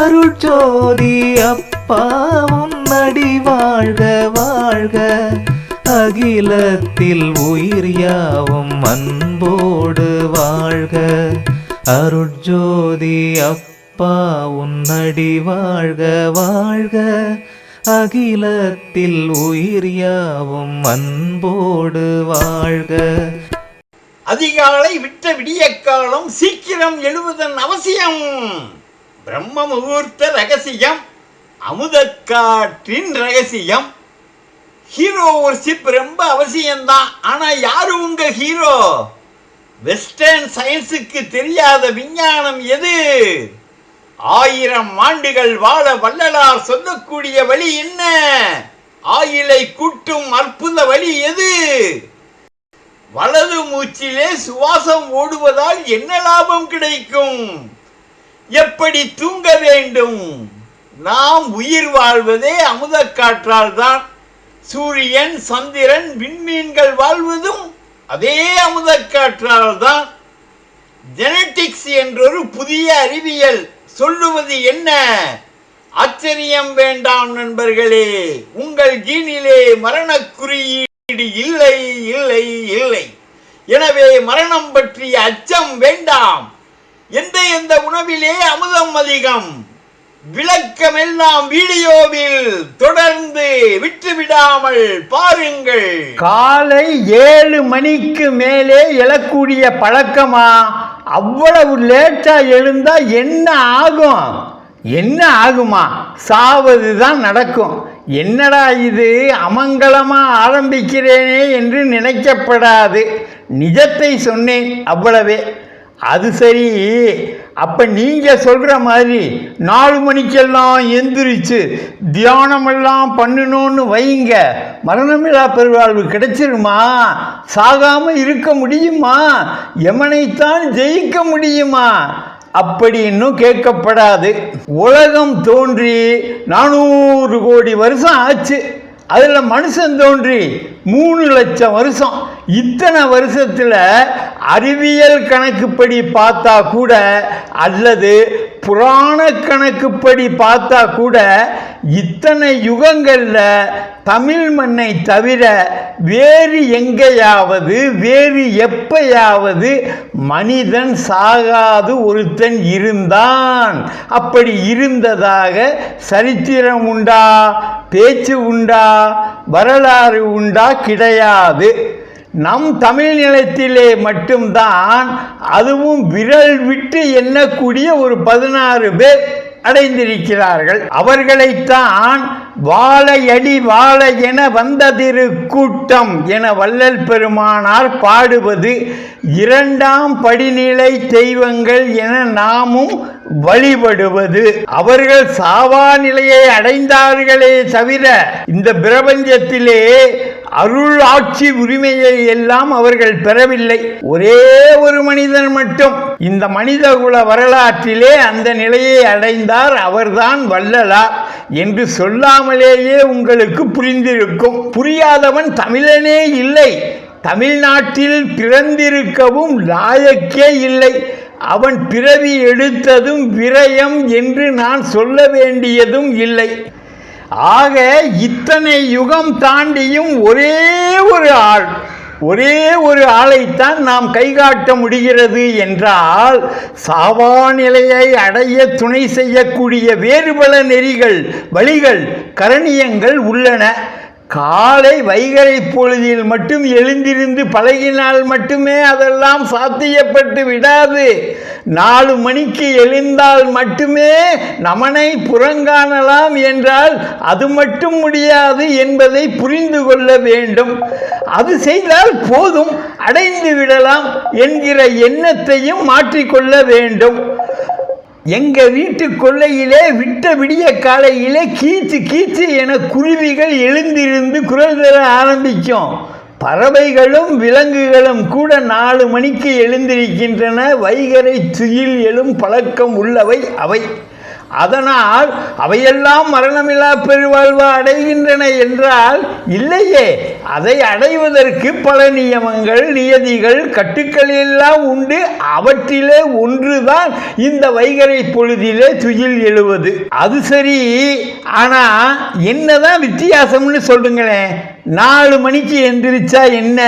அருட்ஜோதி அப்பா உன்னடி வாழ்க வாழ்க. அகிலத்தில் உயிர் யாவும் அன்போடு வாழ்க. அருட்ஜோதி அப்பா உன்னடி வாழ்க வாழ்க. அகிலத்தில் உயிர் யாவும் அன்போடு வாழ்க. அதிகாலை விட்ட விடியக்காலம் சீக்கிரம் எழுவதன் அவசியம். பிரம்ம முகூர்த்த ரகசியம் அமுதக்காற்றின் ரகசியம். ஹீரோ ஒர்ஷிப் ரொம்ப அவசியம்தான். ஆனால் யாரு உங்க ஹீரோ வெஸ்டர்ன் சயின்ஸுக்கு தெரியாத விஞ்ஞானம் எது? ஆயிரம் ஆண்டுகள் வாழ வள்ளலார் சொல்லக்கூடிய வழி என்ன? ஆயிலை கூட்டும் அற்புத வழி எது? வலது மூச்சிலே சுவாசம் ஓடுவதால் என்ன லாபம் கிடைக்கும்? எப்படி தூங்க வேண்டும்? நாம் உயிர் வாழ்வதே அமுத காற்றால் தான் சூரியன் சந்திரன் விண்மீன்கள் வாழ்வதும் அதே அமுத காற்றால் தான் ஜெனட்டிக்ஸ் என்றொரு புதிய அறிவியல் சொல்லுவது என்ன? ஆச்சரியம் வேண்டாம் நண்பர்களே உங்கள் ஜீனிலே மரணக் குறியீடு இல்லை இல்லை இல்லை. எனவே மரணம் பற்றிய அச்சம் வேண்டாம். எந்த எந்த உணவிலே அமுதம் அதிகம். விளக்கமெல்லாம் வீடியோவில் தொடர்ந்து விட்டுவிடாமல் பாருங்கள். காலை ஏழு மணிக்கு மேலே எழக்கூடிய பழக்கமா? அவ்வளவு லேட்டா எழுந்தா என்ன ஆகும்? என்ன ஆகுமா? சாவது தான் நடக்கும். என்னடா இது? அமங்கலமா ஆரம்பிக்கிறேனே என்று நினைக்கப்படாது. நிஜத்தை சொன்னேன் அவ்வளவே. அது சரி. அப்போ நீங்கள் சொல்கிற மாதிரி நாலு மணிக்கெல்லாம் எந்திரிச்சு தியானமெல்லாம் பண்ணணும்னு வைங்க. மரணமில்லா பெருவாழ்வு கிடைச்சிருமா? சாகாமல் இருக்க முடியுமா? எமனைத்தான் ஜெயிக்க முடியுமா? அப்படின்னும் கேட்கப்படாது. உலகம் தோன்றி நானூறு கோடி வருஷம் ஆச்சு. அதில் மனுஷன் தோன்றி மூணு லட்சம் வருஷம். இத்தனை வருஷத்தில் அறிவியல் கணக்குப்படி பார்த்தா கூட அல்லது புராண கணக்குப்படி பார்த்தா கூட இத்தனை யுகங்களில் தமிழ் மண்ணை தவிர வேறு எங்கேயாவது வேறு எப்பயாவது மனிதன் சாகாது ஒருத்தன் இருந்தான். அப்படி இருந்ததாக சரித்திரம் உண்டா? பேச்சு உண்டா? வரலாறு உண்டா கிடையாது. நம் தமிழ் நிலத்திலே மட்டும்தான் அதுவும் விரல் விட்டு எண்ணக்கூடிய ஒரு பதினாறு பேர் அடைந்திருக்கிறார்கள். அவர்களைத்தான் வாழையடி வாழ என வந்த கூட்டம் என வள்ளல் பெருமானார் பாடுவது இரண்டாம் படிநிலை தெய்வங்கள் என நாமும் வழிபடுவது. அவர்கள் சாவா நிலையை அடைந்தார்களே தவிர இந்த பிரபஞ்சத்திலே அருள் ஆட்சி உரிமையை எல்லாம் அவர்கள் பெறவில்லை. ஒரே ஒரு மனிதன் மட்டும். இந்த மனித குல வரலாற்றிலே அந்த நிலையை அடைந்தார் அவர்தான் வள்ளலார் என்று சொல்லாமலேயே உங்களுக்கு புரிந்திருக்கும். புரியாதவன் தமிழனே இல்லை. தமிழ்நாட்டில் பிறந்திருக்கவும் லாயக்கே இல்லை. அவன் பிறவி எடுத்ததும் விரயம் என்று நான் சொல்ல வேண்டியதும் இல்லை. ஆக இத்தனை யுகம் தாண்டியும் ஒரே ஒரு ஆள். ஒரே ஒரு ஆளைத்தான் நாம் கைகாட்ட முடிகிறது என்றால் சாவாநிலையை அடைய துணை செய்யக்கூடிய வேறு பல நெறிகள் வழிகள் கரணியங்கள் உள்ளன. காலை வைகறை பொழுதில் மட்டும் எழுந்திருந்து பழகினால் மட்டுமே அதெல்லாம் சாத்தியப்பட்டு விடாது. நாலு மணிக்கு எழுந்தால் மட்டுமே நமனை புறங்காணலாம் என்றால் அது மட்டும் முடியாது என்பதை புரிந்து கொள்ள வேண்டும். அது செய்தால் போதும் அடைந்து விடலாம் என்கிற எண்ணத்தையும் மாற்றிக்கொள்ள வேண்டும். எங்கள் வீட்டு கொள்ளையிலே விட்ட விடிய காலையிலே கீச்சு கீச்சு என குருவிகள் எழுந்திருந்து குரல் தர ஆரம்பிக்கும். பறவைகளும் விலங்குகளும் கூட நாலு மணிக்கு எழுந்திருக்கின்றன. வைகரை துயில் எழும் பழக்கம் உள்ளவை அவை. அதனால் அவையெல்லாம் மரணமில்லா பெருவாழ்வு அடைகின்றன என்றால் இல்லையே அதை அடைவதற்கு பல நியமங்கள் நியதிகள் கட்டுக்கள் எல்லாம் உண்டு. அவற்றிலே ஒன்றுதான் இந்த வைகரை பொழுதிலே துயில் எழுவது. அது சரி ஆனால் என்னதான் வித்தியாசம்னு சொல்லுங்களேன். நாலு மணிக்கு எந்திரிச்சா என்ன?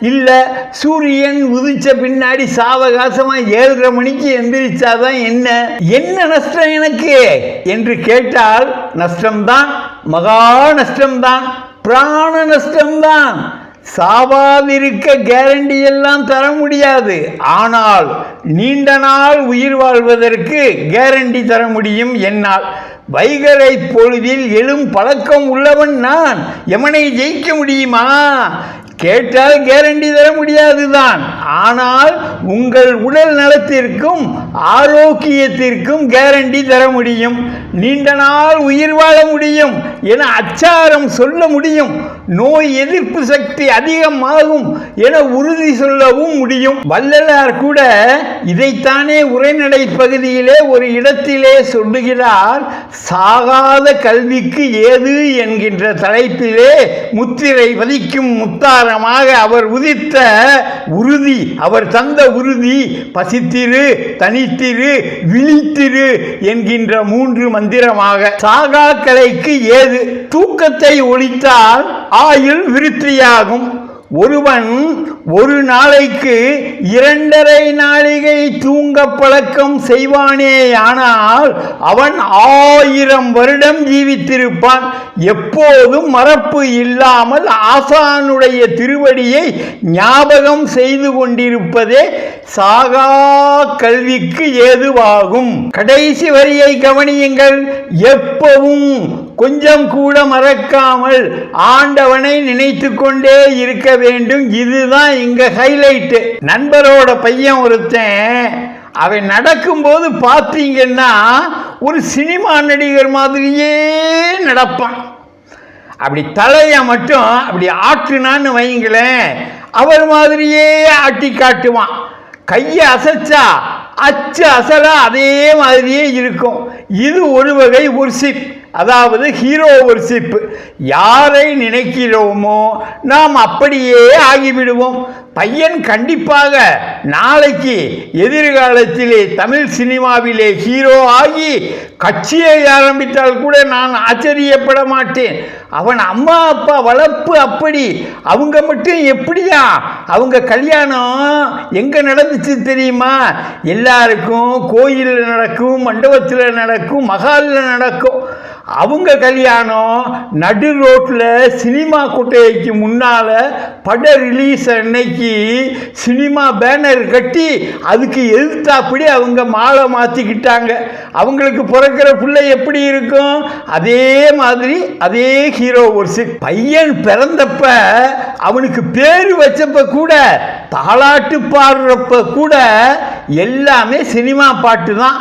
இல்லை சூரியன் உதிச்ச பின்னாடி சாவகாசமாக ஏழரை மணிக்கு எந்திரிச்சாதான் என்ன? என்ன நஷ்டம் எனக்கு? என்று கேட்டால் நஷ்டம்தான் மகா நஷ்டம்தான் பிராண நஷ்டம்தான். சாவாதிருக்க கேரண்டி எல்லாம் தர முடியாது. ஆனால் நீண்ட நாள் உயிர் வாழ்வதற்கு கேரண்டி தர முடியும் என்னால். வைகரை பொழுதில் எழும் பழக்கம் உள்ளவன் நான். எமனை ஜெயிக்க முடியுமா? கேட்டால் கேரண்டி தர முடியாதுதான். ஆனால் உங்கள் உடல் நலத்திற்கும் ஆரோக்கியத்திற்கும் கேரண்டி தர முடியும். நீண்ட நாள் உயிர் வாழ முடியும் என அச்சாரம் சொல்ல முடியும். நோய் எதிர்ப்பு சக்தி அதிகமாகும் என உறுதி சொல்லவும் முடியும். வள்ளலார் கூட இதைத்தானே உரைநடை பகுதியிலே ஒரு இடத்திலே சொல்லுகிறார் சாகாத கல்விக்கு ஏது? என்கின்ற தலைப்பிலே முத்திரை பதிக்கும் முத்தாரமாக அவர் உதித்த உறுதி அவர் தந்த உறுதி பசித்திரு தனித்திரு விழித்திரு என்கின்ற மூன்று மந்திரமாக சாகா கலைக்கு ஏது தூக்கத்தை ஒழித்தால் ஆயுள் விருத்தியாகும். ஒருவன் ஒரு நாளைக்கு இரண்டரை நாளிகை தூங்க பழக்கம் செய்வானேயானால் அவன் ஆயிரம் வருடம் ஜீவித்திருப்பான். எப்போதும் மறப்பு இல்லாமல் ஆசானுடைய திருவடியை ஞாபகம் செய்து கொண்டிருப்பதே சாகா கல்விக்கு ஏதுவாகும். கடைசி வரியை கவனியுங்கள். எப்பவும் கொஞ்சம் கூட மறக்காமல் ஆண்டவனை நினைத்து கொண்டே இருக்க வேண்டும். இதுதான் இங்க நன்றி. நண்பரோட பையன் ஒருத்தன் அவன் நடக்கும்போது பார்த்தீங்கன்னா ஒரு சினிமா நடிகர் மாதிரியே நடப்பான். அப்படி தலையை மட்டும் அப்படி ஆட்டுனான்னு வைங்களேன் அவர் மாதிரியே ஆட்டி காட்டுவான். கையை அசைச்சா அச்சு அசலாக அதே மாதிரியே இருக்கும். இது ஒரு வகை ஒர்ஷிப் அதாவது ஹீரோ ஒர்ஷிப்பு யாரை நினைக்கிறோமோ நாம் அப்படியே ஆகிவிடுவோம். பையன் கண்டிப்பாக நாளைக்கு எதிர்காலத்திலே தமிழ் சினிமாவிலே ஹீரோ ஆகி கட்சியை ஆரம்பித்தால் கூட நான் ஆச்சரியப்பட மாட்டேன். அவன் அம்மா அப்பா வளர்ப்பு அப்படி. அவங்க மட்டும் எப்படியா? அவங்க கல்யாணம் எங்கே நடந்துச்சு தெரியுமா? எல்லாருக்கும் கோயிலில் நடக்கும் மண்டபத்தில் நடக்கும் மகாலில் நடக்கும். அவங்க கல்யாணம் நடு ரோட்டில் சினிமா குட்டைக்கு முன்னால் பட ரிலீஸ் அன்னைக்கு சினிமா பேனர் கட்டி அதுக்கு எதிர்த்தாப்படி அவங்க மாலை மாற்றிக்கிட்டாங்க அவங்களுக்கு பிறக்கிற பிள்ளை எப்படி இருக்கும்? அதே மாதிரி அதே ஹீரோ ஒரு பையன் பிறந்தப்ப அவனுக்கு பேர் வச்சப்ப கூட தாளாட்டு பாடுறப்ப கூட எல்லாமே சினிமா பாட்டு தான்.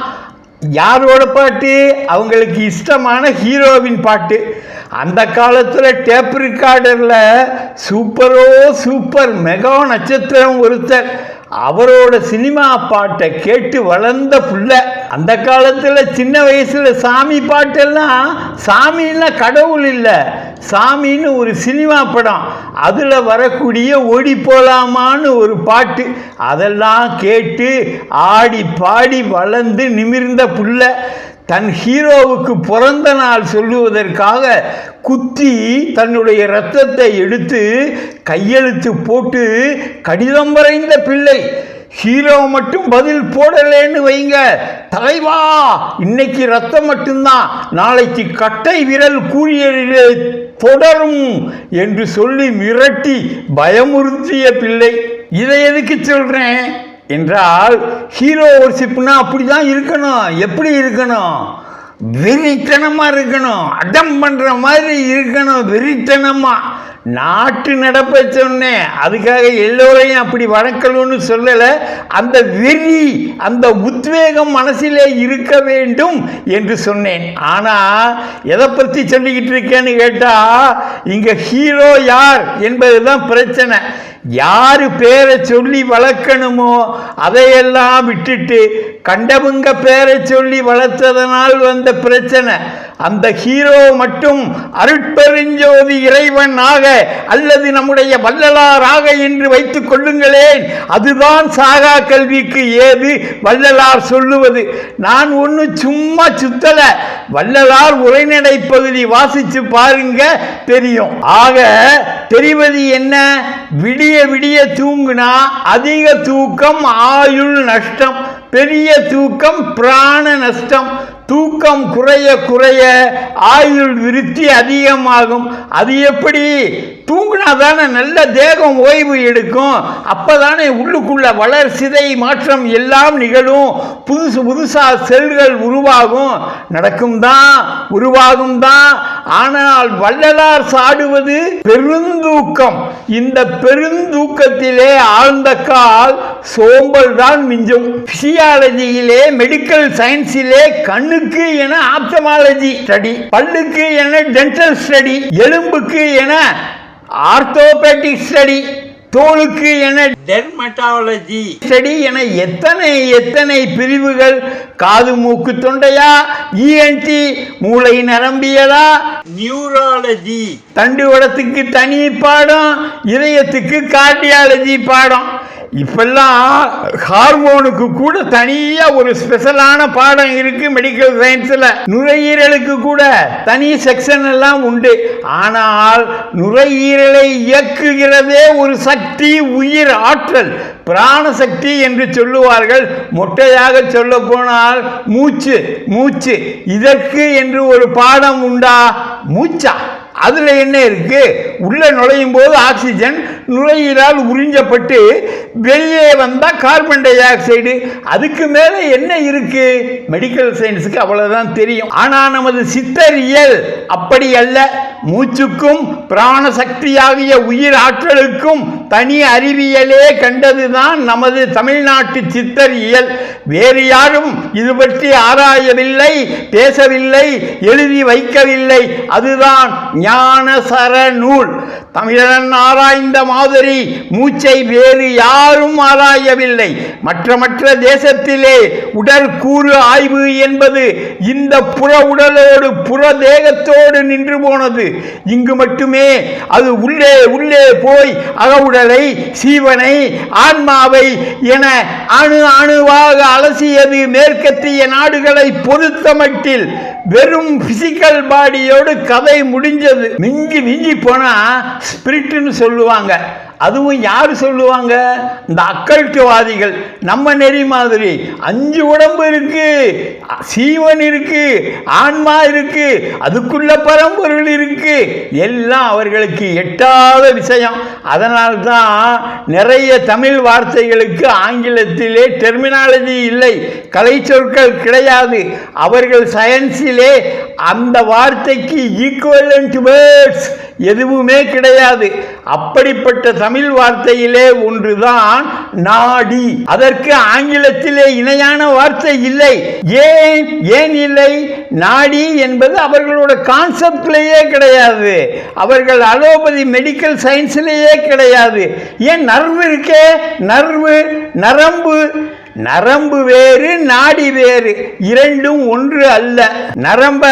யாரோட பாட்டு? அவங்களுக்கு இஷ்டமான ஹீரோவின் பாட்டு. அந்த காலத்தில் டேப் ரெக்கார்டரில் சூப்பரோ சூப்பர் மெகா நட்சத்திரம் ஒருத்தர். அவரோட சினிமா பாட்டை கேட்டு வளர்ந்த புள்ள. அந்த காலத்தில் சின்ன வயசில் சாமி பாட்டெல்லாம் சாமின்னா கடவுள் இல்லை. சாமின்னு ஒரு சினிமா படம். அதில் வரக்கூடிய ஓடி போலாமான்னு ஒரு பாட்டு. அதெல்லாம் கேட்டு ஆடி பாடி வளர்ந்து நிமிர்ந்த புள்ள. தன் ஹீரோவுக்கு பிறந்த நாள் சொல்லுவதற்காக குத்தி தன்னுடைய ரத்தத்தை எடுத்து கையெழுத்து போட்டு கடிதம் வரைந்த பிள்ளை ஹீரோ மட்டும் பதில் போடலேன்னு வைங்க. தலைவா இன்னைக்கு ரத்தம் மட்டும்தான். நாளைக்கு கட்டை விரல் கூறியதிலே தொடரும் என்று சொல்லி மிரட்டி பயமுறுத்திய பிள்ளை. இதை எதுக்கு சொல்கிறேன் என்றால் ஹீரோ ஒர்ஷிப்னா அப்படி தான் இருக்கணும். எப்படி இருக்கணும்? வெறித்தனமாக இருக்கணும். அடம் பண்ணுற மாதிரி இருக்கணும். வெறித்தனமாக நாட்டு நடப்பை சொன்னேன். அதுக்காக எல்லோரையும் அப்படி வணக்கணும்னு சொல்லலை. அந்த வெறி அந்த உத்வேகம் மனசிலே இருக்க வேண்டும் என்று சொன்னேன். ஆனால் எதை பற்றி சொல்லிக்கிட்டு இருக்கேன்னு கேட்டால் இங்கே ஹீரோ யார் என்பது தான் பிரச்சனை. யார் பேரை சொல்லி வளர்க்கணுமோ அதையெல்லாம் விட்டுட்டு கண்டவங்க பேரை சொல்லி வளர்த்ததனால் வந்த பிரச்சனை. அந்த ஹீரோ மட்டும் அருட்பெருஞ்சோதி இறைவன் ஆக அல்லது நம்முடைய வள்ளலாராக என்று வைத்துக் கொள்ளுங்களேன். அதுதான் சாகா கல்விக்கு ஏது? வள்ளலார் சொல்லுவது. நான் ஒன்று சும்மா சுத்தல. வள்ளலார் உரைநடை பகுதி வாசிச்சு பாருங்க தெரியும். ஆக தெரிவது என்ன? விடி விடிய விடிய தூங்குனா அதிக தூக்கம் ஆயுள் நஷ்டம். பெரிய தூக்கம் பிராண நஷ்டம். தூக்கம் குறைய குறைய ஆயுள் விருத்தி அதிகமாகும். அது எப்படி? தூங்கினா தானே நல்ல தேகம் ஓய்வு எடுக்கும். அப்பதானே உள்ளுக்குள்ள வளர்சிதை மாற்றம் எல்லாம் நிகழும். புதுசு புதுசாக செல்கள் உருவாகும். நடக்கும் தான் உருவாகும் தான் ஆனால் வள்ளலார் சாடுவது பெருந்தூக்கம். இந்த பெருந்தூக்கத்திலே ஆழ்ந்த கால் சோம்பல் தான் மிஞ்சும். பிசியாலஜியிலே மெடிக்கல் சயின்ஸிலே கண்ணுக்கு என ஆப்தமாலஜி ஸ்டடி பல்லுக்கு என டென்டல் ஸ்டடி எலும்புக்கு என ஆர்த்தோபேட்டிக் ஸ்டடி. தோலுக்கு என டெர்மட்டாலஜி ஸ்டடி என எத்தனை எத்தனை பிரிவுகள்? காது மூக்கு தொண்டையா? இஎன்டி மூளை நரம்பியலா நியூராலஜி தண்டுவடத்துக்கு தனி பாடம் இதயத்துக்கு கார்டியாலஜி பாடம். இப்பெல்லாம் ஹார்மோனுக்கு கூட தனியாக ஒரு ஸ்பெஷலான பாடம் இருக்கு மெடிக்கல் சயின்ஸில் நுரையீரலுக்கு கூட தனி செக்ஷன் எல்லாம் உண்டு. ஆனால் நுரையீரலை இயக்குகிறதே ஒரு சக்தி உயிர் ஆற்றல். பிராணசக்தி என்று சொல்லுவார்கள். மொட்டையாக சொல்ல போனால் மூச்சு மூச்சு. இதற்கு என்று ஒரு பாடம் உண்டா? மூச்சா? அதில் என்ன இருக்குது உள்ளே நுழையும் போது ஆக்சிஜன் நுழையீரால் உறிஞ்சப்பட்டு வெளியே வந்தால் கார்பன் டை ஆக்சைடு அதுக்கு மேலே என்ன இருக்குது மெடிக்கல் சயின்ஸுக்கு அவ்வளோதான் தெரியும். ஆனால் நமது சித்தரியல் அப்படி அல்ல. மூச்சுக்கும் பிராணசக்தியாகிய உயிர் ஆற்றலுக்கும் தனி அறிவியலே கண்டதுதான் நமது தமிழ்நாட்டு சித்தரியல் வேறு யாரும் இது பற்றி ஆராயவில்லை பேசவில்லை எழுதி வைக்கவில்லை. அதுதான் ஞானசர நூல் தமிழன் ஆராய்ந்த மாதிரி மூச்சை வேறு யாரும் ஆராயவில்லை. மற்ற மற்ற தேசத்திலே உடற்கூறு ஆய்வு என்பது இந்த புற உடலோடு புற தேகத்தோடு நின்று போனது. இங்கு மட்டுமே அது உள்ளே உள்ளே போய் அகவுடலை சீவனை ஆன்மாவை என அணு அணுவாக அலசியது மேற்கத்திய நாடுகளை பொறுத்த மட்டில் வெறும் பிசிக்கல் பாடியோடு கதை முடிஞ்சது. மிஞ்சி மிஞ்சி போனா ஸ்பிரிட்னு சொல்லுவாங்க. அதுவும் யார் சொல்லுவாங்க? இந்த அக்கல்ட்டுவாதிகள். நம்ம நெறி மாதிரி. அஞ்சு உடம்பு இருக்கு. சீவன் இருக்கு. ஆன்மா இருக்கு. அதுக்குள்ள பரம்பொருள் இருக்கு. எல்லாம் அவர்களுக்கு எட்டாத விஷயம். அதனால்தான் நிறைய தமிழ் வார்த்தைகளுக்கு ஆங்கிலத்திலே டெர்மினாலஜி இல்லை. கலை சொற்கள் கிடையாது. அவர்கள் சயின்ஸிலே அந்த வார்த்தைக்கு ஈக்குவலண்ட் வேர்ட்ஸ் எதுவுமே கிடையாது. அப்படிப்பட்ட தமிழ் வார்த்தையிலே ஒன்றுதான் நாடி. அதற்கு ஆங்கிலத்திலே இணையான வார்த்தை இல்லை. ஏன்? ஏன் இல்லை? நாடி என்பது அவர்களோட கான்செப்ட்லேயே கிடையாது. அவர்கள் அலோபதி மெடிக்கல் சயின்ஸ்லேயே கிடையாது. ஏன் நர்வு இருக்கே? நர்வு நரம்பு. நரம்பு வேறு நாடி வேறு. இரண்டும் ஒன்று அல்ல. நரம்ப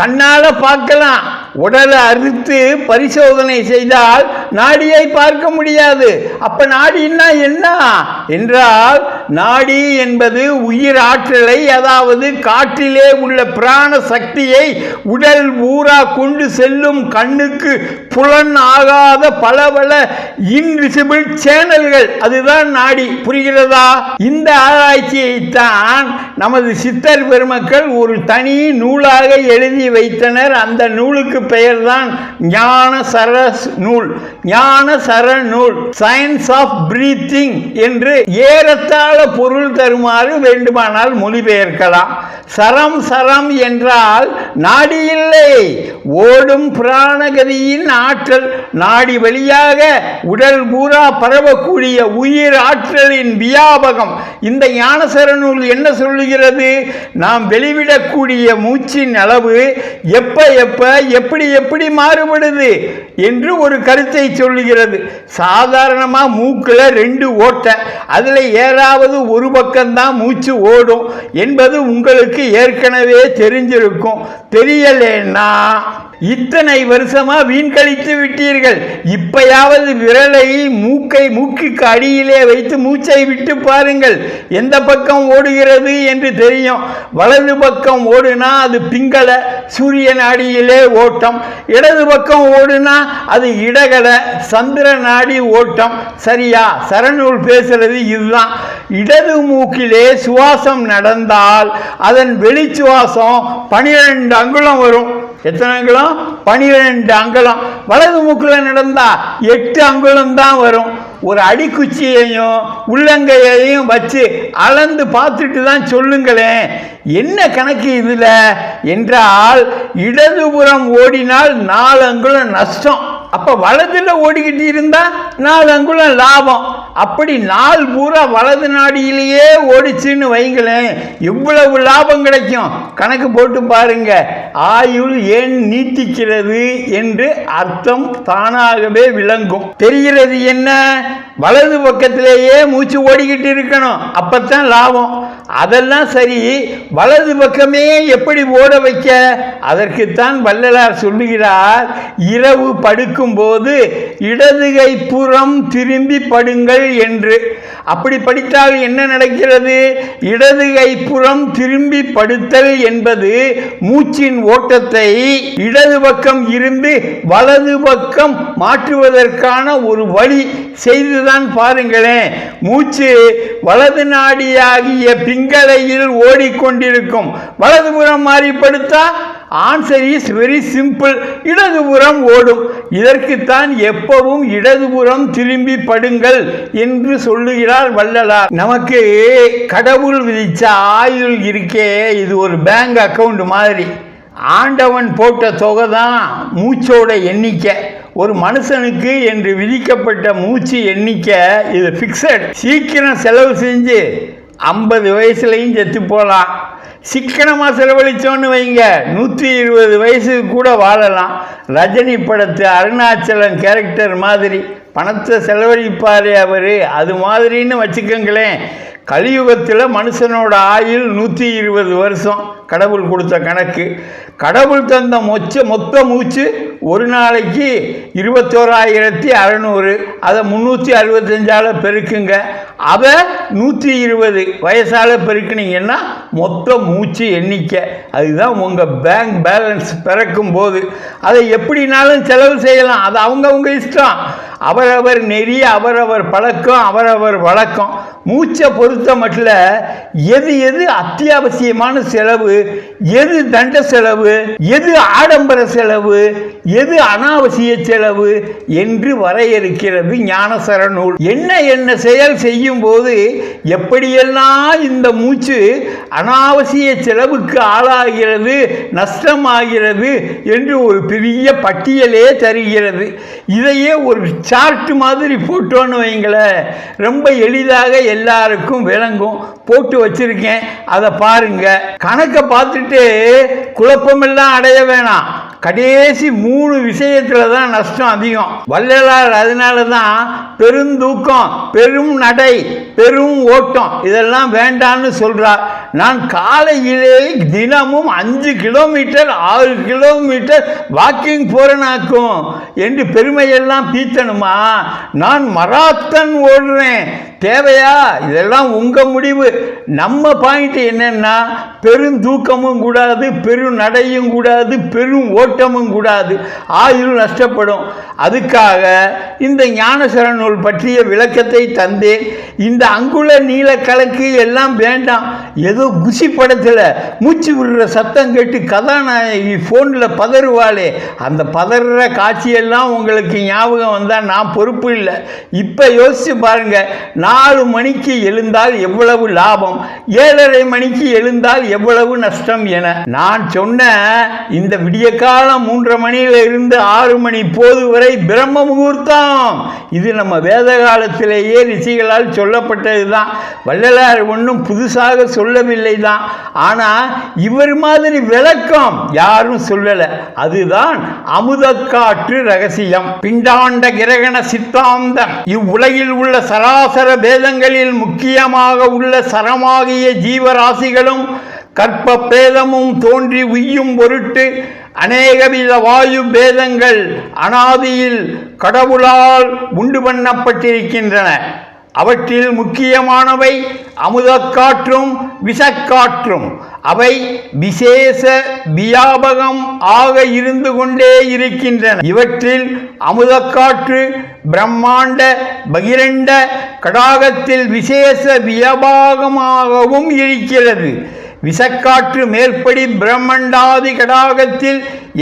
கண்ணால பார்க்கலாம். உடலை அறுத்து பரிசோதனை செய்தால் நாடியை பார்க்க முடியாது. அப்ப நாடின்னா என்ன? என்றால் நாடி என்பது உயிர் ஆற்றலை அதாவது காற்றிலே உள்ள பிராண சக்தியை உடல் ஊரா கொண்டு செல்லும் கண்ணுக்கு புலன் ஆகாத பல பல இன்விசிபிள் சேனல்கள் அதுதான் நாடி. புரிகிறதா? இந்த ஆராய்ச்சியைத்தான் நமது சித்தர் பெருமக்கள் ஒரு தனி நூலாக எழுதி வைத்தனர். அந்த நூலுக்கு பெயர்தான் ஞான சரஸ் நூல். ஞான சர நூல். சயின்ஸ் ஆஃப் பிரீத்திங் என்று ஏறத்தாழ பொருள் தருமாறு வேண்டுமானால் மொழிபெயர்க்கலாம். சரம் சரம் என்றால் நாடி இல்லை ஓடும் பிராணகதியின் ஆற்றல். நாடி வழியாக உடல் பூரா பரவக்கூடிய உயிர் ஆற்றலின் வியாபகம். இந்த ஞானசர நூல் என்ன சொல்லுகிறது? நாம் வெளிவிடக்கூடிய மூச்சின் அளவு எப்ப எப்ப எப்ப எப்படி எப்படி மாறுபடுது என்று ஒரு கருத்தை சொல்லுகிறது. சாதாரணமாக மூக்கில் ரெண்டு ஓட்டை அதில் ஏறாவது ஒரு பக்கம்தான் மூச்சு ஓடும் என்பது உங்களுக்கு ஏற்கனவே தெரிஞ்சிருக்கும். தெரியலேன்னா இத்தனை வருஷமா வீண் கழித்து விட்டீர்கள். இப்பயாவது விரலை மூக்கை மூக்குக்கு அடியிலே வைத்து மூச்சை விட்டு பாருங்கள். எந்த பக்கம் ஓடுகிறது என்று தெரியும். வலது பக்கம் ஓடுனா அது பிங்கள சூரிய நாடியிலே ஓட்டம். இடது பக்கம் ஓடுனா அது இடகல சந்திர நாடி ஓட்டம். சரியா? சரநூல் பேசுறது இதுதான். இடது மூக்கிலே சுவாசம் நடந்தால் அதன் வெளி சுவாசம் பனிரெண்டு அங்குலம் வரும். எத்தனை அங்குலம்? பனிரெண்டு அங்குலம். வலது மூக்கில் நடந்தா எட்டு அங்குலம் தான் வரும். ஒரு அடிக்குச்சியையும் உள்ளங்கையையும் வச்சு அளந்து பார்த்துட்டு தான் சொல்லுங்களேன். என்ன கணக்கு இதில்? என்றால் இடதுபுறம் ஓடினால் நாலு அங்குலம் நஷ்டம். அப்போ வலதில் ஓடிக்கிட்டு இருந்தால் நாலு அங்குலம் லாபம். அப்படி நாள் பூரா வலது நாடியிலேயே ஓடிச்சுன்னு வைங்களேன். இவ்வளவு லாபம் கிடைக்கும்? கணக்கு போட்டு பாருங்க. ஆயுள் ஏன் நீட்டிக்கிறது என்று அர்த்தம் தானாகவே விளங்கும். தெரிகிறது என்ன? வலது பக்கத்திலேயே மூச்சு ஓடிக்கிட்டு இருக்கணும். அப்பத்தான் லாபம். அதெல்லாம் சரி வலது பக்கமே எப்படி ஓட வைக்க? அதற்குத்தான் வள்ளலார் சொல்லுகிறார் இரவு படுக்கும்போது இடதுகை புறம் திரும்பி படுங்கள் என்று. அப்படி படித்தால் என்ன நடக்கிறது? இடதுகை புறம் திரும்பி படுத்தல் என்பது மூச்சின் ஓட்டத்தை இடது பக்கம் இருந்து வலது பக்கம் மாற்றுவதற்கான ஒரு வழி. செய்துதான் பாருங்களேன் மூச்சு வலது நாடியாகிய சிங்களையில் ஓடிக்கொண்டிருக்கும். வலதுபுறம் மாறி படுத்தா? ஆன்சர் இஸ் வெரி சிம்பிள் இடதுபுறம் ஓடும். இதற்குத்தான் எப்பவும் இடதுபுறம் திரும்பி படுங்கள் என்று சொல்லுகிறார் வள்ளலார். நமக்கு கடவுள் விதிச்ச ஆயுள் இருக்கே. இது ஒரு பேங்க் அக்கவுண்ட் மாதிரி. ஆண்டவன் போட்ட தொகை தான் மூச்சோட எண்ணிக்கை. ஒரு மனுஷனுக்கு என்று விதிக்கப்பட்ட மூச்சு எண்ணிக்கை இது ஃபிக்ஸட் சீக்கிரம் செலவு செஞ்சு ஐம்பது வயசுலையும் செத்து போகலாம் சிக்கனமாக செலவழித்தோன்னு வைங்க. நூற்றி இருபது வயசுக்கு கூட வாழலாம். ரஜினி படத்து அருணாச்சலம் கேரக்டர் மாதிரி. பணத்தை செலவழிப்பார் அவர். அது மாதிரின்னு வச்சுக்கோங்களேன். கலியுகத்தில் மனுஷனோட ஆயுள் நூற்றி இருபது வருஷம். கடவுள் கொடுத்த கணக்கு. கடவுள் தந்த மொச்ச மொத்த மூச்சு ஒரு நாளைக்கு இருபத்தோராயிரத்தி அறநூறு. அதை முந்நூற்றி அறுபத்தஞ்சால் பெருக்குங்க. அதை நூற்றி இருபது வயசால் பெருக்குனீங்கன்னா மொத்த மூச்சு எண்ணிக்கை. அதுதான் உங்கள் பேங்க் பேலன்ஸ் பிறக்கும் போது அதை எப்படினாலும் செலவு செய்யலாம். அது அவங்கவுங்க இஷ்டம். அவரவர் நெறி அவரவர் பழக்கம் அவரவர் வழக்கம். மூச்சை பொறுத்த மட்டும் எது எது அத்தியாவசியமான செலவு எது தண்ட செலவு எது ஆடம்பர செலவு எது அனாவசிய செலவு என்று வரையறுக்கிறது ஞானசர நூல். என்ன என்ன செயல் செய்யும் போது எப்படியெல்லாம் இந்த மூச்சு அனாவசிய செலவுக்கு ஆளாகிறது நஷ்டமாகிறது என்று ஒரு பெரிய பட்டியலே தருகிறது. இதையே ஒரு சார்ட் மாதிரி போட்டோன்னு வைங்களேன். ரொம்ப எளிதாக எல்லாருக்கும் விளங்கும். போட்டு வச்சிருக்கேன். அதை பாருங்க. கணக்கை பார்த்துட்டு குழப்பமெல்லாம் அடைய வேணாம். கடைசி மூணு விஷயத்துல தான் நஷ்டம் அதிகம். வள்ளலார் அதனால தான் பெருந்தூக்கம் பெரும் நடை பெரும் ஓட்டம் இதெல்லாம் வேண்டான்னு சொல்கிறார் நான் காலையிலே தினமும் அஞ்சு கிலோமீட்டர் ஆறு கிலோமீட்டர் வாக்கிங் போறேனாக்கும். என்று பெருமையெல்லாம் பீத்தணுமா? நான் மராத்தன் ஓடுறேன். தேவையா? இதெல்லாம் உங்கள் முடிவு. நம்ம பாயிண்ட் என்னென்னா பெருந்தூக்கமும் கூடாது பெரும் நடையும் கூடாது பெரும் ஓட்டமும் கூடாது. ஆயுள் நஷ்டப்படும். அதுக்காக இந்த ஞானசர நூல் பற்றிய விளக்கத்தை தந்தேன். இந்த அங்குல நீல எல்லாம் வேண்டாம். ஏதோ குசி படத்தில் மூச்சு விடுற சத்தம் கேட்டு கதாநாயகி ஃபோனில் பதறுவாளே. அந்த பதற காட்சியெல்லாம் உங்களுக்கு ஞாபகம் வந்தால் நான் பொறுப்பு இல்லை. இப்போ யோசிச்சு நான் நாலு மணிக்கு எழுந்தால் எவ்வளவு லாபம்? ஏழரை மணிக்கு எழுந்தால் எவ்வளவு நஷ்டம் என. நான் சொன்ன இந்த விடிய காலம் மூன்றரை மணியில இருந்து ஆறு மணி போது வரை பிரம்ம முகூர்த்தம். இது நம்ம வேத காலத்திலேயே ரிஷிகளால் சொல்லப்பட்டது தான் வள்ளலார் ஒன்றும் புதுசாக சொல்லவில்லை தான் ஆனால் இவர் மாதிரி விளக்கம் யாரும் சொல்லலை. அதுதான் அமுதக்காற்று ரகசியம். பிண்டாண்ட கிரகண சித்தாந்தம். இவ்வுலகில் உள்ள சராசர பேதங்களில் முக்கியமாக உள்ள சரமாகிய ஜீவராசிகளும் கற்ப பேதமும் தோன்றி உய்யும் பொருட்டு அநேகவித வாயு பேதங்கள் அனாதியில் கடவுளால் உண்டு பண்ணப்பட்டிருக்கின்றன. அவற்றில் முக்கியமானவை அமுதக்காற்றும் விஷக்காற்றும். அவை விசேஷ வியாபகம் ஆக இருந்து கொண்டே இருக்கின்றன. இவற்றில் அமுதக்காற்று பிரம்மாண்ட பகிரண்ட கடாகத்தில் விசேஷ வியாபகமாகவும் இருக்கிறது. விசக்காற்று மேற்படி பிரம்மண்டாதி கடாகத்தில்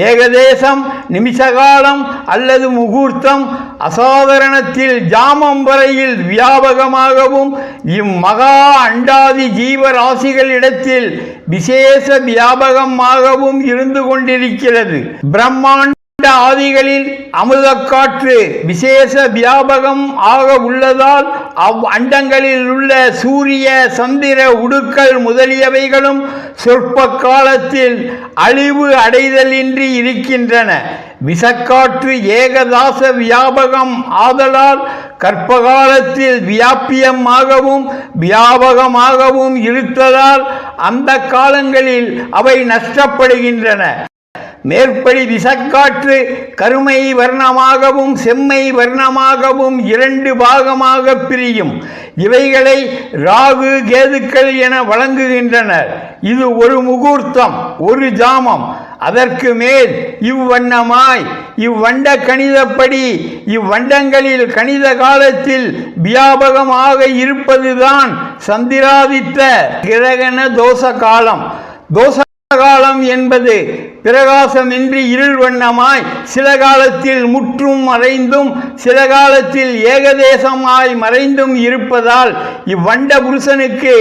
ஏகதேசம் நிமிஷகாலம் அல்லது முகூர்த்தம் அசாதாரணத்தில் ஜாமம் வரையில் வியாபகமாகவும் இம்மகா அண்டாதி ஜீவராசிகளிடத்தில் விசேஷ வியாபகமாகவும் இருந்து கொண்டிருக்கிறது. பிரம்மாண்ட ஆதிகளில் அமுதக்காற்று விசேஷ வியாபகம் ஆக உள்ளதால் அவ் அண்டங்களில் உள்ள சூரிய சந்திர உடுக்கள் முதலியவைகளும் சொற்ப காலத்தில் அழிவு அடைதலின்றி இருக்கின்றன. விசக்காற்று ஏகதாச வியாபகம் ஆதலால் கற்பகாலத்தில் வியாபியமாகவும் வியாபகமாகவும் இருத்ததால் அந்த காலங்களில் அவை நஷ்டப்படுகின்றன. மேற்படி விசக்காற்று கருமை வர்ணமாகவும் செம்மை வர்ணமாகவும் இரண்டு பாகமாக பிரியும். இவைகளை ராகு கேதுக்கள் என வழங்குகின்றனர். இது ஒரு முகூர்த்தம் ஒரு ஜாமம். அதற்கு மேல் இவ்வண்ணமாய் இவ்வண்ட கணிதப்படி இவ்வண்டங்களில் கணித காலத்தில் வியாபகமாக இருப்பதுதான் சந்திராதித்த கிரகண தோஷ காலம் தோஷ காலம் என்பது பிரகாசமின்றி இருள் வண்ணமாய் சில காலத்தில் முற்றும் மறைந்தும் சில காலத்தில் ஏகதேசமாய் மறைந்தும் இருப்பதால் இவ்வண்ட புருஷனுக்கு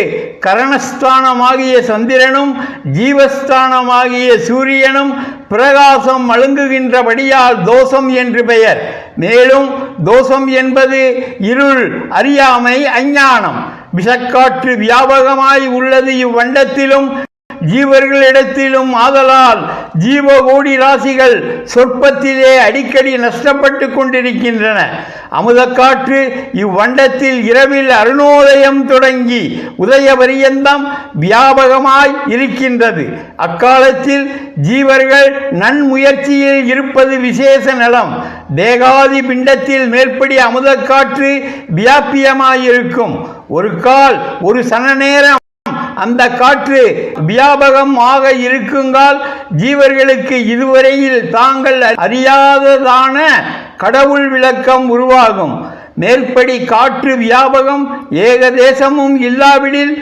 கரணஸ்தானமாகிய சந்திரனும் ஜீவஸ்தானமாகிய சூரியனும் பிரகாசம் மழுங்குகின்றபடியால் தோஷம் என்று பெயர். மேலும் தோஷம் என்பது இருள் அறியாமை அஞ்ஞானம். விஷக்காற்று வியாபகமாய் உள்ளது இவ்வண்டத்திலும். ஜீவர்களிடத்திலும் ஆதலால் ஜீவகோடி ராசிகள் சொற்பத்திலே அடிக்கடி நஷ்டப்பட்டு கொண்டிருக்கின்றன. அமுதக்காற்று இவ்வண்டத்தில் இரவில் அருணோதயம் தொடங்கி உதய பரியந்தம் வியாபகமாய் இருக்கின்றது. அக்காலத்தில் ஜீவர்கள் நன்முயற்சியில் இருப்பது விசேஷ நலம். தேகாதி பிண்டத்தில் மேற்படி அமுதக்காற்று வியாபியமாயிருக்கும். ஒரு கால் ஒரு சன நேரம் அந்த காற்று வியாபகமாக இருக்குங்கால் ஜீவர்களுக்கு இதுவரையில் தாங்கள் அறியாததான கடவுள் விளக்கம் உருவாகும். மேற்படி காற்று வியாபகம் ஏகதேசமும் இல்லாவிடில்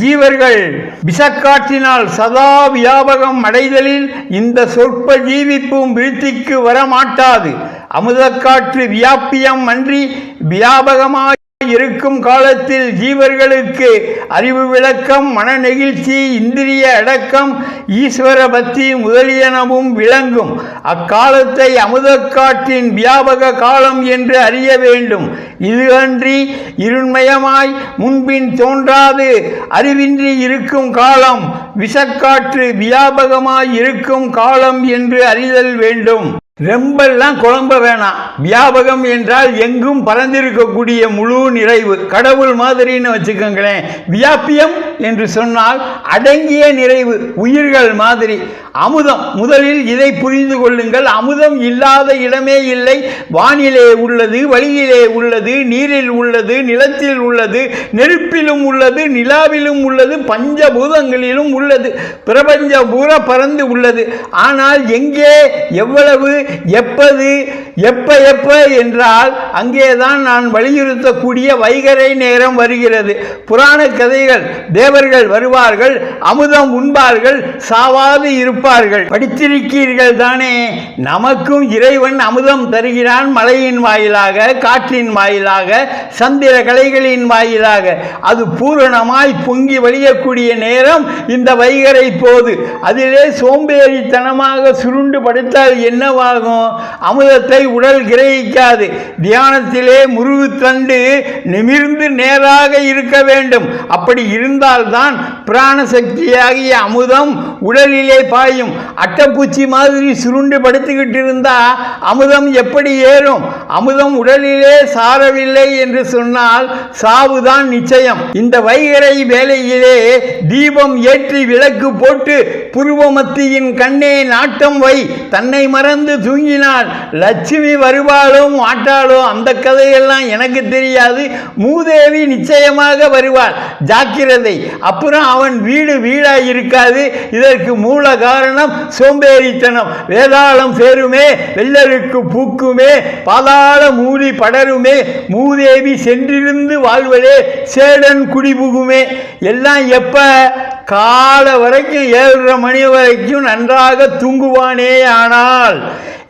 ஜீவர்கள் விஷக்காற்றினால் சதா வியாபகம் அடைதலில் இந்த சொற்ப ஜீவிப்பும் வீழ்த்திக்கு வரமாட்டாது. அமுதக்காற்று வியாபியம் அன்றி வியாபகமாய் இருக்கும் காலத்தில் ஜீவர்களுக்கு அறிவு விளக்கம் மன நெகிழ்ச்சி இந்திரிய அடக்கம் ஈஸ்வர பக்தி முதலியனவும் விளங்கும். அக்காலத்தை அமுதக்காற்றின் வியாபக காலம் என்று அறிய வேண்டும். இது அன்றி இருண்மயமாய் முன்பின் தோன்றாது. அறிவின்றி இருக்கும் காலம் விஷக்காற்று வியாபகமாய் இருக்கும் காலம் என்று அறிதல் வேண்டும். ரெம்பெல்லாம் குழம்ப வேணாம். வியாபகம் என்றால் எங்கும் பறந்திருக்கக்கூடிய முழு நிறைவு. கடவுள் மாதிரின்னு வச்சுக்கோங்களேன். வியாபியம் என்று சொன்னால் அடங்கிய நிறைவு உயிர்கள் மாதிரி. அமுதம் முதலில் இதை புரிந்து கொள்ளுங்கள். அமுதம் இல்லாத இடமே இல்லை. வானிலே உள்ளது வழியிலே உள்ளது நீரில் உள்ளது நிலத்தில் உள்ளது நெருப்பிலும் உள்ளது நிலாவிலும் உள்ளது பஞ்சபூதங்களிலும் உள்ளது. பிரபஞ்ச பூரா பறந்து உள்ளது. ஆனால் எங்கே எவ்வளவு எப்பது எப்ப எப்ப என்றால் அங்கேதான் நான் வலியுறுத்தக்கூடிய வைகரை நேரம் வருகிறது. புராண கதைகள் தேவர்கள் வருவார்கள் அமுதம் உண்பார்கள் சாவாது இருப்பார்கள். படித்திருக்கீர்கள் தானே? நமக்கும் இறைவன் அமுதம் தருகிறான் மலையின் வாயிலாக காற்றின் வாயிலாக சந்திர கலைகளின் வாயிலாக. அது பூரணமாய் பொங்கி வழியக்கூடிய நேரம் இந்த வைகரை போது. அதிலே சோம்பேறித்தனமாக சுருண்டு படுத்தால் என்னவாகும் அமுதத்தை உடல் கிரகிக்காது. தியானத்திலே முருகு தண்டு நிமிர்ந்து நேராக இருக்க வேண்டும். அப்படி இருந்தால்தான் பிராணசக்தியாகிய அமுதம் உடலிலே பாயும். அட்டைப்பூச்சி மாதிரி சுருண்டு படுத்துக்கிட்டு இருந்தா அமுதம் எப்படி ஏறும்? அமுதம் உடலிலே சாரவில்லை என்று சொன்னால் சாவுதான் நிச்சயம். இந்த வைகரை வேலையிலே தீபம் ஏற்றி விளக்கு போட்டு புருவமத்தியின் கண்ணே நாட்டம் வை. தன்னை மறந்து தூங்கினாள் லட்சுமி வருவாளோ மாட்டாளோ அந்த கதையெல்லாம் எனக்கு தெரியாது. மூதேவி நிச்சயமாக வருவாள். ஜாக்கிரதை. அப்புறம் அவன் வீடு வீடாக இருக்காது இதற்கு மூல காரணம் சோம்பேறித்தனம். வேதாளம் சேருமே வெள்ளருக்கு பூக்குமே பாதாள மூலி படருமே மூதேவி சென்றிருந்து வாழ்வதே சேடன் குடிபுகுமே. எல்லாம் எப்ப கால வரைக்கும் ஏழரை மணி வரைக்கும் நன்றாக தூங்குவானே ஆனால்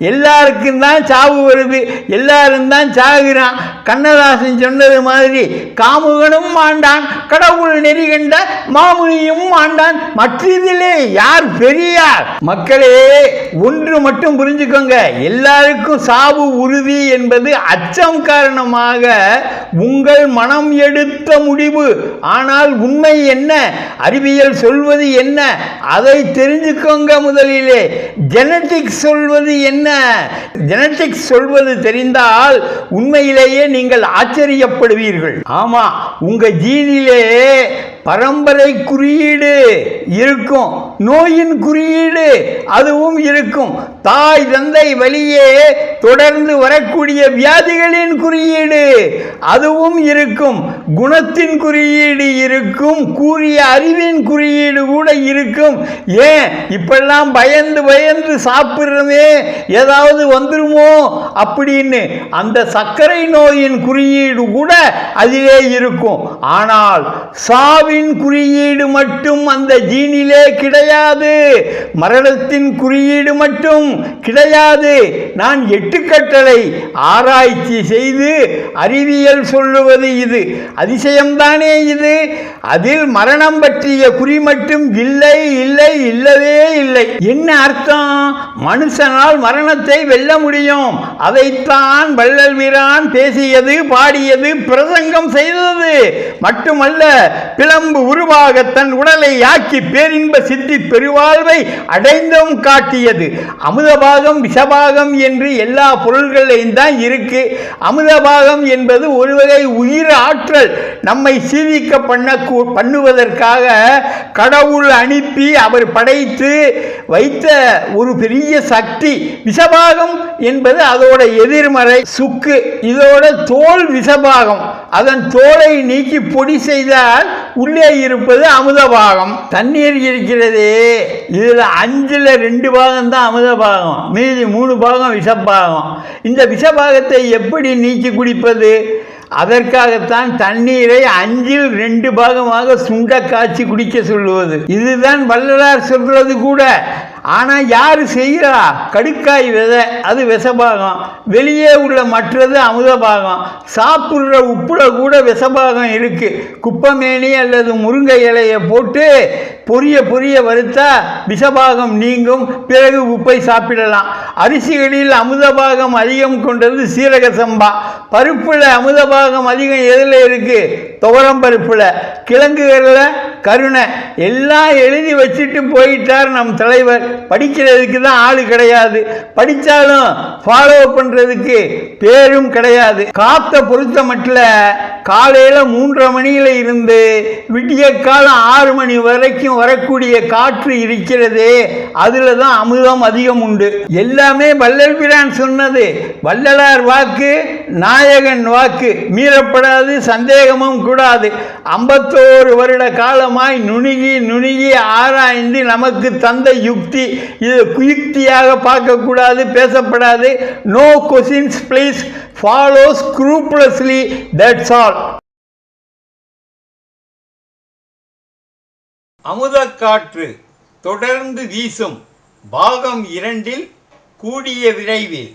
எல்லாருக்கும் தான் சாவு வருது எல்லாரும் தான் சாகிறான். கண்ணதாசன் சொன்னது மாதிரி காமுகனும் ஆண்டான் கடவுள் நெறி கண்ட மாமுனியும் ஆண்டான். மற்றதிலே யார் பெரியார்? மக்களே ஒன்று மட்டும் புரிஞ்சுக்கோங்க. எல்லாருக்கும் சாவு உறுதி என்பது அச்சம் காரணமாக உங்கள் மனம் எடுத்த முடிவு. ஆனால் உண்மை என்ன? அறிவியல் சொல்வது என்ன? அதை தெரிஞ்சுக்கோங்க முதலிலே. ஜெனட்டிக்ஸ் சொல்வது என்ன? ஜெனட்டிக்ஸ் சொல்வது தெரிந்தால் உண்மையிலேயே நீங்கள் ஆச்சரியப்படுவீர்கள். ஆமா உங்க ஜீனிலே பரம்பரை குறியீடு இருக்கும். நோயின் குறியீடு அதுவும் இருக்கும். தாய் தந்தை வழியே தொடர்ந்து வரக்கூடிய வியாதிகளின் குறியீடு அதுவும் இருக்கும். குணத்தின் குறியீடு இருக்கும். கூறிய அறிவின் குறியீடு கூட இருக்கும். ஏன்? இப்பெல்லாம் பயந்து பயந்து சாப்பிட்றமே ஏதாவது வந்துருமோ அப்படின்னு அந்த சர்க்கரை நோயின் குறியீடு கூட அதிலே இருக்கும். ஆனால் சாவின் குறியீடு மட்டும் அந்த ஜீனிலே கிடையாது. மரணத்தின் குறியீடு மட்டும் கிடையாது. நான் எட்டு கட்டளை ஆராய்ச்சி செய்து அறிவியல் சொல்லுவது இது. அதிசயம்தானே இது? அதில் மரணம் பற்றிய குறி மட்டும் இல்லை இல்லை இல்லவே இல்லை. என்ன அர்த்தம்? மனுஷனால் மரணத்தை வெல்ல முடியும். அதைத்தான் வள்ளல் வீரான் பேசியது பாடியது பிரசங்கம் செய்தது. மட்டுமல்ல உடம்பு உருவாக தன் உடலை ஆக்கி பேரின்ப சித்தி பெருவாழ்வை அடைந்தும் காட்டியது. அமுதபாகம் விஷபாகம் என்று எல்லா பொருள்களையும் தான் இருக்கு. அமுதபாகம் என்பது ஒரு வகை உயிர் ஆற்றல். நம்மை சீவிக்க பண்ண பண்ணுவதற்காக கடவுள் அனுப்பி அவர் படைத்து வைத்த ஒரு பெரிய சக்தி. விஷபாகம் என்பது அதோட எதிர்மறை சுக்கு. இதோட தோல் விஷபாகம். அதன் தோலை நீக்கி பொடி செய்தால் உள்ளே இருப்பது அமுத பாகம் தண்ணீர் இருக்கிறதே. இதில் அஞ்சில் ரெண்டு பாகம் தான் அமுதபாகம். மீதி மூணு பாகம் விஷபாகம் இந்த விஷபாகத்தை எப்படி நீக்கி குடிப்பது? அதற்காகத்தான் தண்ணீரை அஞ்சில் ரெண்டு பாகமாக சுண்ட காய்ச்சி குடிக்க சொல்லுவது. இதுதான் வள்ளலார் சொல்றது கூட. ஆனால் யார் செய்கிறா கடுக்காய் விதை அது விஷபாகம். வெளியே உள்ள மற்றது அமுதபாகம். சாப்பிட்ற உப்புல கூட விஷபாகம் இருக்குது குப்பமேனி அல்லது முருங்கை இலையை போட்டு பொரிய பொரிய வறுத்தா விஷபாகம் நீங்கும். பிறகு உப்பை சாப்பிடலாம். அரிசிகளில் அமுதபாகம் அதிகம் கொண்டது சீரக சம்பா. பருப்பில் அமுதபாகம் அதிகம் எதில் இருக்குது துவரம் பருப்பில். கிழங்குகளில் கருணை எல்லாம் எழுதி வச்சுட்டு போயிட்டார் நம் தலைவர். படிக்கிறதுக்கு தான் ஆள் கிடையாது. படித்தாலும் ஃபாலோ பண்ணுறதுக்கு பேரும் கிடையாது. காத்த பொறுத்த மட்டும் காலையில் மூன்றரை மணியில் இருந்து விடிய காலம் ஆறு மணி வரைக்கும் வரக்கூடிய காற்று இருக்கிறதே அதில் தான் அமுதம் அதிகம் உண்டு. எல்லாமே வள்ளல் பிரான் சொன்னது. வள்ளலார் வாக்கு நாயகன் வாக்கு. மீறப்படாது சந்தேகமும் கூடாது. ஐம்பத்தோரு வருட காலம் ஆழமாய் நுணுகி நுணுகி ஆராய்ந்து நமக்கு தந்த யுக்தி. இது குயுக்தியாக பார்க்கக்கூடாது பேசப்படாது. No questions please follow scrupulously that's all அமுத காற்று தொடர்ந்து வீசும். பாகம் இரண்டில் கூடிய விரைவில்.